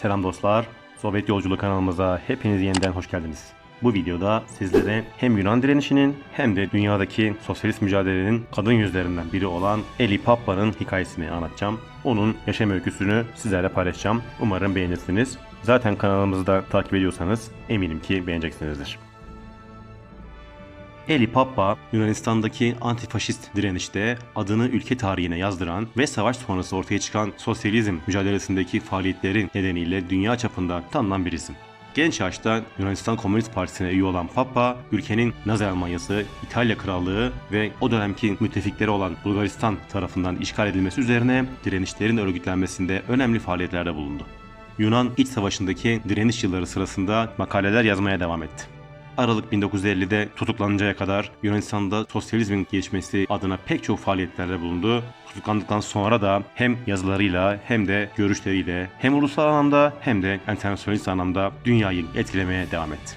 Selam dostlar. Sovyet Yolculuk kanalımıza hepiniz yeniden hoş geldiniz. Bu videoda sizlere hem Yunan direnişinin hem de dünyadaki sosyalist mücadelenin kadın yüzlerinden biri olan Eli Pappa'nın hikayesini anlatacağım. Onun yaşam öyküsünü sizlerle paylaşacağım. Umarım beğenirsiniz. Zaten kanalımızı da takip ediyorsanız eminim ki beğeneceksinizdir. Eli Papa, Yunanistan'daki antifaşist direnişte adını ülke tarihine yazdıran ve savaş sonrası ortaya çıkan sosyalizm mücadelesindeki faaliyetlerin nedeniyle dünya çapında tanınan bir isim. Genç yaşta Yunanistan Komünist Partisi'ne üye olan Papa, ülkenin Nazi Almanyası, İtalya Krallığı ve o dönemki müttefikleri olan Bulgaristan tarafından işgal edilmesi üzerine direnişlerin örgütlenmesinde önemli faaliyetlerde bulundu. Yunan İç Savaşı'ndaki direniş yılları sırasında makaleler yazmaya devam etti. Aralık 1950'de tutuklanıncaya kadar Yunanistan'da sosyalizmin gelişmesi adına pek çok faaliyetlerde bulundu. Tutuklandıktan sonra da hem yazılarıyla hem de görüşleriyle hem ulusal anlamda hem de internasyonist anlamda dünyayı etkilemeye devam etti.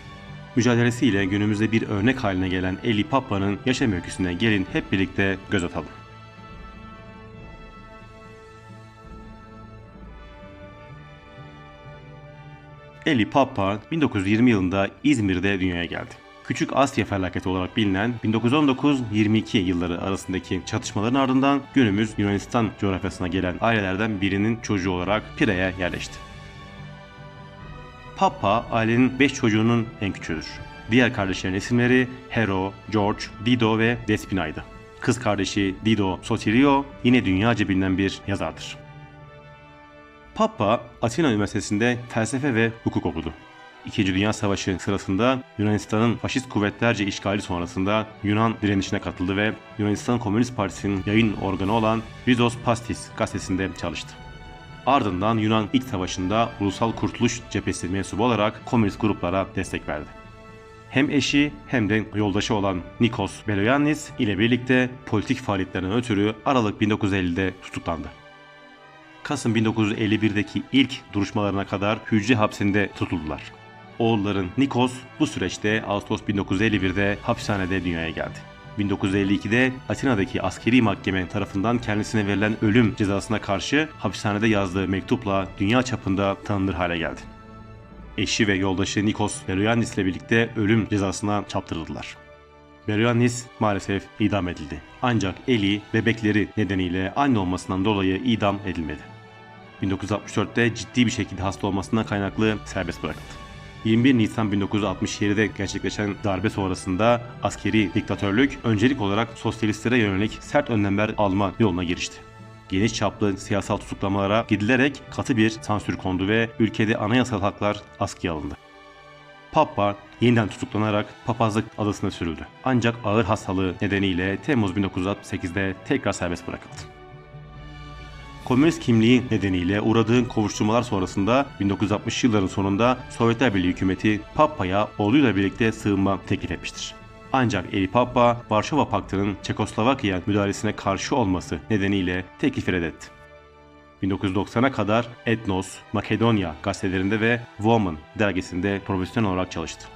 Mücadelesiyle günümüzde bir örnek haline gelen Eli Papa'nın yaşam öyküsüne gelin hep birlikte göz atalım. Eli Papa 1920 yılında İzmir'de dünyaya geldi. Küçük Asya felaketi olarak bilinen 1919-22 yılları arasındaki çatışmaların ardından günümüz Yunanistan coğrafyasına gelen ailelerden birinin çocuğu olarak Pire'ye yerleşti. Papa ailenin 5 çocuğunun en küçüğüdür. Diğer kardeşlerin isimleri Hero, George, Dido ve Despina'ydı. Kız kardeşi Dido Sotirio yine dünyaca bilinen bir yazardır. Papa Atina Üniversitesi'nde felsefe ve hukuk okudu. İkinci Dünya Savaşı sırasında Yunanistan'ın faşist kuvvetlerce işgali sonrasında Yunan direnişine katıldı ve Yunanistan Komünist Partisi'nin yayın organı olan Rizos Pastis gazetesinde çalıştı. Ardından Yunan İç Savaşı'nda Ulusal Kurtuluş Cephesi mensubu olarak komünist gruplara destek verdi. Hem eşi hem de yoldaşı olan Nikos Beloyannis ile birlikte politik faaliyetlerinden ötürü Aralık 1950'de tutuklandı. Kasım 1951'deki ilk duruşmalarına kadar hücre hapsinde tutuldular. Oğulların Nikos bu süreçte Ağustos 1951'de hapishanede dünyaya geldi. 1952'de Atina'daki askeri mahkeme tarafından kendisine verilen ölüm cezasına karşı hapishanede yazdığı mektupla dünya çapında tanınır hale geldi. Eşi ve yoldaşı Nikos Beloyannis ile birlikte ölüm cezasına çarptırıldılar. Beloyannis maalesef idam edildi. Ancak Eli bebekleri nedeniyle anne olmasından dolayı idam edilmedi. 1964'te ciddi bir şekilde hasta olmasından kaynaklı serbest bırakıldı. 21 Nisan 1967'de gerçekleşen darbe sonrasında askeri diktatörlük öncelik olarak sosyalistlere yönelik sert önlemler alma yoluna girişti. Geniş çaplı siyasal tutuklamalara gidilerek katı bir sansür kondu ve ülkede anayasal haklar askıya alındı. Papa yeniden tutuklanarak papazlık adasına sürüldü. Ancak ağır hastalığı nedeniyle Temmuz 1968'de tekrar serbest bırakıldı. Komünist kimliği nedeniyle uğradığı kovuşturmalar sonrasında 1960 yılların sonunda Sovyetler Birliği hükümeti Papa'ya oğluyla birlikte sığınma teklif etmiştir. Ancak Eli Papa, Varşova Paktı'nın Çekoslovakya müdahalesine karşı olması nedeniyle teklifi reddetti. 1990'a kadar Etnos, Makedonya gazetelerinde ve Woman dergisinde profesyonel olarak çalıştı.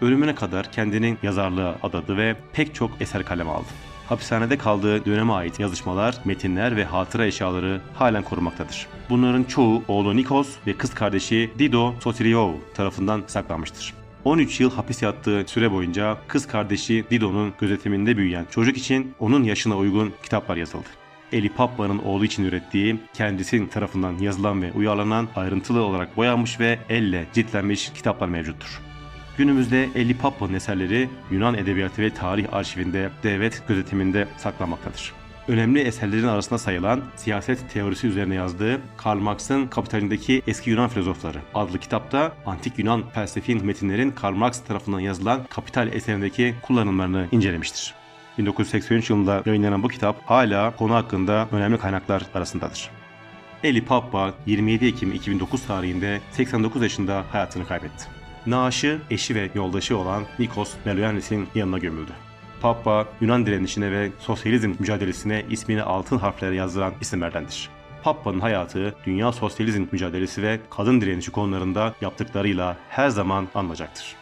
Ölümüne kadar kendinin yazarlığa adadı ve pek çok eser kaleme aldı. Hapishanede kaldığı döneme ait yazışmalar, metinler ve hatıra eşyaları halen korunmaktadır. Bunların çoğu oğlu Nikos ve kız kardeşi Dido Sotiriou tarafından saklanmıştır. 13 yıl hapis yattığı süre boyunca kız kardeşi Dido'nun gözetiminde büyüyen çocuk için onun yaşına uygun kitaplar yazıldı. Eli Pappa'nın oğlu için ürettiği, kendisinin tarafından yazılan ve uyarlanan ayrıntılı olarak boyanmış ve elle ciltlenmiş kitaplar mevcuttur. Günümüzde Eli Pappa'nın eserleri Yunan Edebiyatı ve Tarih Arşivinde devlet gözetiminde saklanmaktadır. Önemli eserlerin arasında sayılan siyaset teorisi üzerine yazdığı Karl Marx'ın Kapitalindeki Eski Yunan Filozofları adlı kitapta antik Yunan felsefi metinlerin Karl Marx tarafından yazılan Kapital eserindeki kullanımlarını incelemiştir. 1983 yılında yayınlanan bu kitap hala konu hakkında önemli kaynaklar arasındadır. Eli Papa 27 Ekim 2009 tarihinde 89 yaşında hayatını kaybetti. Naaşı, eşi ve yoldaşı olan Nikos Meloyannis'in yanına gömüldü. Papa, Yunan direnişine ve sosyalizm mücadelesine ismini altın harflere yazdıran isimlerdendir. Papa'nın hayatı, dünya sosyalizm mücadelesi ve kadın direnişi konularında yaptıklarıyla her zaman anılacaktır.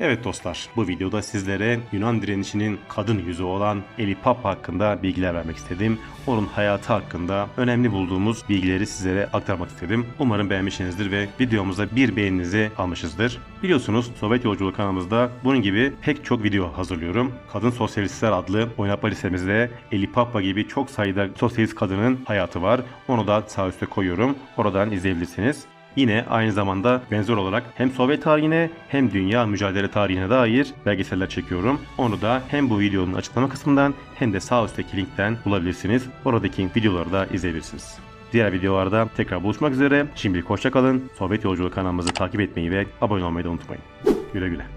Evet dostlar, bu videoda sizlere Yunan direnişinin kadın yüzü olan Eli Papa hakkında bilgiler vermek istedim. Onun hayatı hakkında önemli bulduğumuz bilgileri sizlere aktarmak istedim. Umarım beğenmişsinizdir ve videomuza bir beğeninizi almışızdır. Biliyorsunuz Sovyet Yolculuk kanalımızda bunun gibi pek çok video hazırlıyorum. Kadın Sosyalistler adlı oynatma listemizde Eli Papa gibi çok sayıda sosyalist kadının hayatı var. Onu da sağ üstte koyuyorum. Oradan izleyebilirsiniz. Yine aynı zamanda benzer olarak hem Sovyet tarihine hem dünya mücadele tarihine dair belgeseller çekiyorum. Onu da hem bu videonun açıklama kısmından hem de sağ üstteki linkten bulabilirsiniz. Oradaki videoları da izleyebilirsiniz. Diğer videolarda tekrar buluşmak üzere. Şimdilik hoşçakalın. Sovyet Yolculuk kanalımızı takip etmeyi ve abone olmayı da unutmayın. Güle güle.